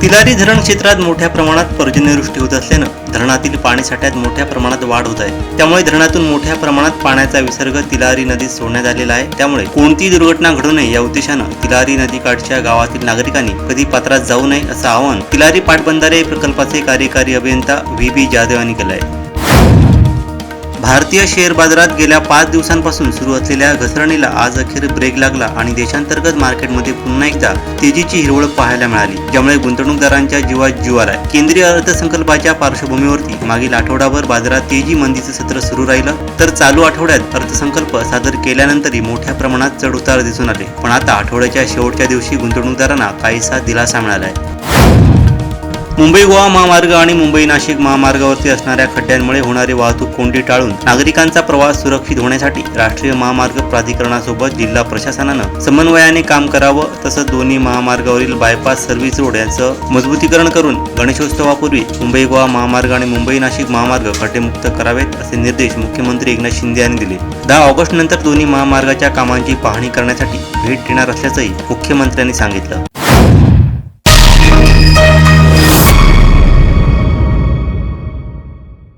तिलारी धरण क्षेत्रात मोठ्या प्रमाणात पर्जन्यवृष्टी होत असल्यानं धरणातील पाणीसाठ्यात मोठ्या प्रमाणात वाढ होत आहे. त्यामुळे धरणातून मोठ्या प्रमाणात पाण्याचा विसर्ग तिलारी नदीत सोडण्यात आलेला आहे. त्यामुळे कोणतीही दुर्घटना घडू नये या उद्देशानं तिलारी नदीकाठच्या गावातील नागरिकांनी कधी पात्रात जाऊ नये असं आवाहन तिलारी पाटबंधारे प्रकल्पाचे कार्यकारी अभियंता व्ही बी जाधव यांनी केलं आहे. भारतीय शेअर बाजारात गेल्या पाच दिवसांपासून सुरू असलेल्या घसरणीला आज अखेर ब्रेक लागला आणि देशांतर्गत मार्केटमध्ये पुन्हा एकदा तेजीची हिरवळ पाहायला मिळाली ज्यामुळे गुंतवणूकदारांच्या जीवात जीव आलाय. केंद्रीय अर्थसंकल्पाच्या पार्श्वभूमीवरती मागील आठवडाभर बाजारात तेजी मंदीचं सत्र सुरू राहिलं तर चालू आठवड्यात अर्थसंकल्प सादर केल्यानंतरही मोठ्या प्रमाणात चढउतार दिसून आले. पण आता आठवड्याच्या शेवटच्या दिवशी गुंतवणूकदारांना काहीसा दिलासा मिळालाय. मुंबई गोवा महामार्ग आणि मुंबई नाशिक महामार्गावरती असणाऱ्या खड्ड्यांमुळे होणारी वाहतूक कोंडी टाळून नागरिकांचा प्रवास सुरक्षित होण्यासाठी राष्ट्रीय महामार्ग प्राधिकरणासोबत जिल्हा प्रशासनानं समन्वयाने काम करावं तसंच दोन्ही महामार्गावरील बायपास सर्व्हिस रोड यांचं मजबूतीकरण करून गणेशोत्सवापूर्वी मुंबई गोवा महामार्ग आणि मुंबई नाशिक महामार्ग खड्डेमुक्त करावेत असे निर्देश मुख्यमंत्री एकनाथ शिंदे यांनी दिले. दहा ऑगस्ट नंतर दोन्ही महामार्गाच्या कामांची पाहणी करण्यासाठी भेट देणार असल्याचंही मुख्यमंत्र्यांनी सांगितलं.